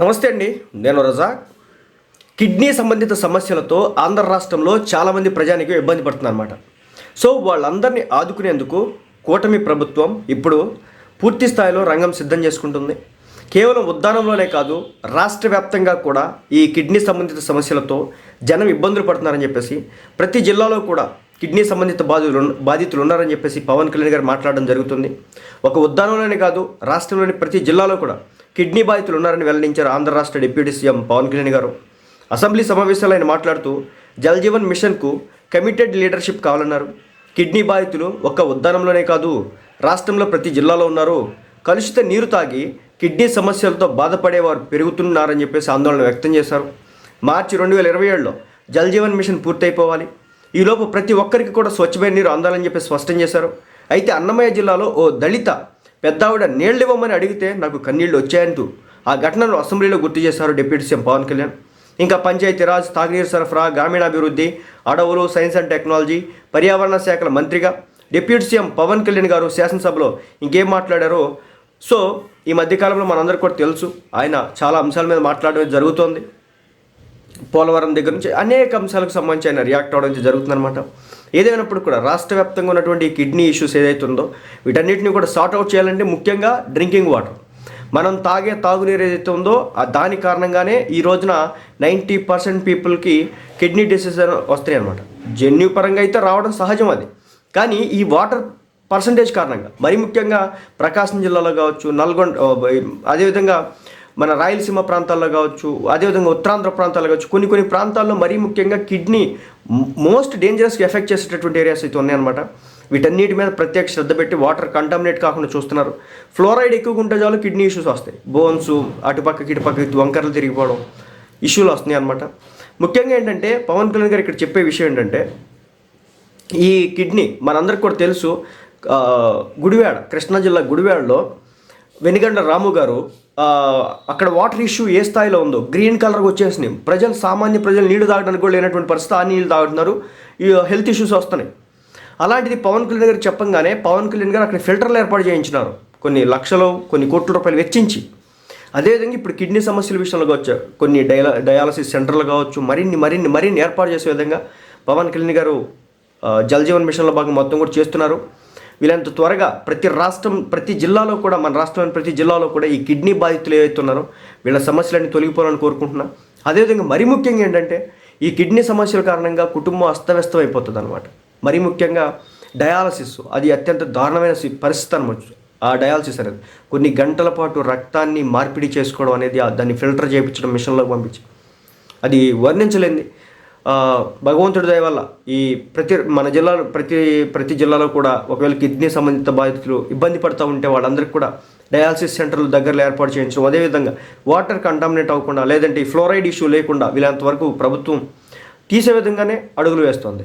నమస్తే అండి నేను రజాక్. కిడ్నీ సంబంధిత సమస్యలతో ఆంధ్ర రాష్ట్రంలో చాలామంది ప్రజానికి ఇబ్బంది పడుతుందన్నమాట సో వాళ్ళందరినీ ఆదుకునేందుకు కూటమి ప్రభుత్వం ఇప్పుడు పూర్తి స్థాయిలో రంగం సిద్ధం చేసుకుంటుంది. కేవలం ఉద్దానంలోనే కాదు రాష్ట్ర వ్యాప్తంగా కూడా ఈ కిడ్నీ సంబంధిత సమస్యలతో జనం ఇబ్బందులు పడుతున్నారని చెప్పేసి ప్రతి జిల్లాలో కూడా కిడ్నీ సంబంధిత బాధితులు బాధితులు ఉన్నారని చెప్పేసి పవన్ కళ్యాణ్ గారు మాట్లాడడం జరుగుతుంది. ఒక ఉద్దానంలోనే కాదు రాష్ట్రంలోని ప్రతి జిల్లాలో కూడా కిడ్నీ బాధితులు ఉన్నారని వెల్లడించారు ఆంధ్ర రాష్ట్ర డిప్యూటీ సీఎం పవన్ కళ్యాణ్ గారు. అసెంబ్లీ సమావేశాల్లో ఆయన మాట్లాడుతూ జలజీవన్ మిషన్కు కమిటెడ్ లీడర్షిప్ కావాలన్నారు. కిడ్నీ బాధితులు ఒక్క ఉద్దానంలోనే కాదు రాష్ట్రంలో ప్రతి జిల్లాలో ఉన్నారు. కలుషిత నీరు తాగి కిడ్నీ సమస్యలతో బాధపడేవారు పెరుగుతున్నారని చెప్పేసి ఆందోళన వ్యక్తం చేశారు. మార్చి రెండు వేల ఇరవై ఏడులో జలజీవన్ మిషన్ పూర్తయిపోవాలి. ఈలోపు ప్రతి ఒక్కరికి కూడా స్వచ్ఛమైన నీరు అందాలని చెప్పి స్పష్టం చేశారు. అయితే అన్నమయ్య జిల్లాలో ఓ దళిత పెద్దావిడ నీళ్ళు ఇవ్వమని అడిగితే నాకు కన్నీళ్ళు వచ్చాయంటూ ఆ ఘటనను అసెంబ్లీలో గుర్తు చేశారు డిప్యూటీ సీఎం పవన్ కళ్యాణ్. ఇంకా పంచాయతీరాజ్ తాగునీరు సరఫరా గ్రామీణాభివృద్ధి అడవులు సైన్స్ అండ్ టెక్నాలజీ పర్యావరణ శాఖల మంత్రిగా డిప్యూటీ సీఎం పవన్ కళ్యాణ్ గారు శాసనసభలో ఇంకేం మాట్లాడారో సో ఈ మధ్యకాలంలో మనందరికీ కూడా తెలుసు. ఆయన చాలా అంశాల మీద మాట్లాడడం జరుగుతోంది. పోలవరం దగ్గర నుంచి అనేక అంశాలకు సంబంధించి ఆయన రియాక్ట్ అవడం జరుగుతుందన్నమాట. ఏదైనప్పుడు కూడా రాష్ట్ర వ్యాప్తంగా ఉన్నటువంటి కిడ్నీ ఇష్యూస్ ఏదైతే ఉందో వీటన్నిటిని కూడా సార్ట్ అవుట్ చేయాలంటే ముఖ్యంగా డ్రింకింగ్ వాటర్ మనం తాగే తాగునీరు ఏదైతే ఉందో ఆ దాని కారణంగానే ఈ రోజున నైంటీ పర్సెంట్ పీపుల్కి కిడ్నీ డిసీజ్ వస్తాయి అనమాట జన్యు పరంగా అయితే రావడం సహజం అది. కానీ ఈ వాటర్ పర్సంటేజ్ కారణంగా మరీ ముఖ్యంగా ప్రకాశం జిల్లాలో కావచ్చు నల్గొండ అదేవిధంగా మన రాయలసీమ ప్రాంతాల్లో కావచ్చు అదేవిధంగా ఉత్తరాంధ్ర ప్రాంతాల్లో కావచ్చు కొన్ని కొన్ని ప్రాంతాల్లో మరీ ముఖ్యంగా కిడ్నీ మోస్ట్ డేంజరస్గా ఎఫెక్ట్ చేసేటటువంటి ఏరియాస్ అయితే ఉన్నాయన్నమాట. వీటన్నిటి మీద ప్రత్యేక శ్రద్ధ పెట్టి వాటర్ కంటామినేట్ కాకుండా చూస్తున్నారు. ఫ్లోరైడ్ ఎక్కువగా ఉంటే చాలు కిడ్నీ ఇష్యూస్ వస్తాయి. బోన్స్ అటుపక్కకి ఇటుపక్కకి వంకరలు తిరిగిపోవడం ఇష్యూలు వస్తున్నాయి అనమాట ముఖ్యంగా ఏంటంటే పవన్ కళ్యాణ్ గారు ఇక్కడ చెప్పే విషయం ఏంటంటే ఈ కిడ్నీ మనందరికి కూడా తెలుసు గుడివాడ కృష్ణా జిల్లా గుడివాడలో వెనిగండ రాము గారు అక్కడ వాటర్ ఇష్యూ ఏ స్థాయిలో ఉందో గ్రీన్ కలర్ వచ్చేసినాయి. ప్రజలు సామాన్య ప్రజలు నీళ్ళు తాగడానికి కూడా లేనటువంటి పరిస్థితి ఆ నీళ్ళు తాగుతున్నారు. ఈ హెల్త్ ఇష్యూస్ వస్తున్నాయి. అలాంటిది పవన్ కళ్యాణ్ గారు చెప్పంగానే పవన్ కళ్యాణ్ గారు అక్కడ ఫిల్టర్లు ఏర్పాటు చేయించినారు. కొన్ని లక్షలు కొన్ని కోట్ల రూపాయలు వెచ్చించి. అదేవిధంగా ఇప్పుడు కిడ్నీ సమస్యల విషయంలో కావచ్చు కొన్ని డయాల డయాలసిస్ సెంటర్లు కావచ్చు మరిన్ని మరిన్ని మరిన్ని ఏర్పాటు చేసే విధంగా పవన్ కళ్యాణ్ గారు జల్ జీవన్ మిషన్లో భాగం మొత్తం కూడా చేస్తున్నారు. వీళ్ళంత త్వరగా ప్రతి రాష్ట్రం ప్రతి జిల్లాలో కూడా మన రాష్ట్రంలోని ప్రతి జిల్లాలో కూడా ఈ కిడ్నీ బాధితులు ఏవైతే ఉన్నారో వీళ్ళ సమస్యలన్నీ తొలగిపోవాలని కోరుకుంటున్నా. అదేవిధంగా మరీ ముఖ్యంగా ఏంటంటే ఈ కిడ్నీ సమస్యల కారణంగా కుటుంబం అస్తవ్యస్తం అయిపోతుంది అనమాట మరీ ముఖ్యంగా డయాలసిస్ అది అత్యంత దారుణమైన పరిస్థితి అనవచ్చు ఆ డయాలసిస్ అనేది కొన్ని గంటల పాటు రక్తాన్ని మార్పిడి చేసుకోవడం అనేది ఆ దాన్ని ఫిల్టర్ చేయించడం మిషన్లోకి పంపించి. అది వర్ణించలేంది భగవంతుడి దయ వల్ల ఈ ప్రతి మన జిల్లాలో ప్రతి ప్రతి జిల్లాలో కూడా ఒకవేళ కిడ్నీ సంబంధిత బాధితులు ఇబ్బంది పడుతూ ఉంటే వాళ్ళందరికీ కూడా డయాలసిస్ సెంటర్లు దగ్గరలో ఏర్పాటు చేయించడం అదేవిధంగా వాటర్ కంటామినేట్ అవ్వకుండా లేదంటే ఈ ఫ్లోరైడ్ ఇష్యూ లేకుండా వీళ్ళంతవరకు ప్రభుత్వం తీసే విధంగానే అడుగులు వేస్తోంది.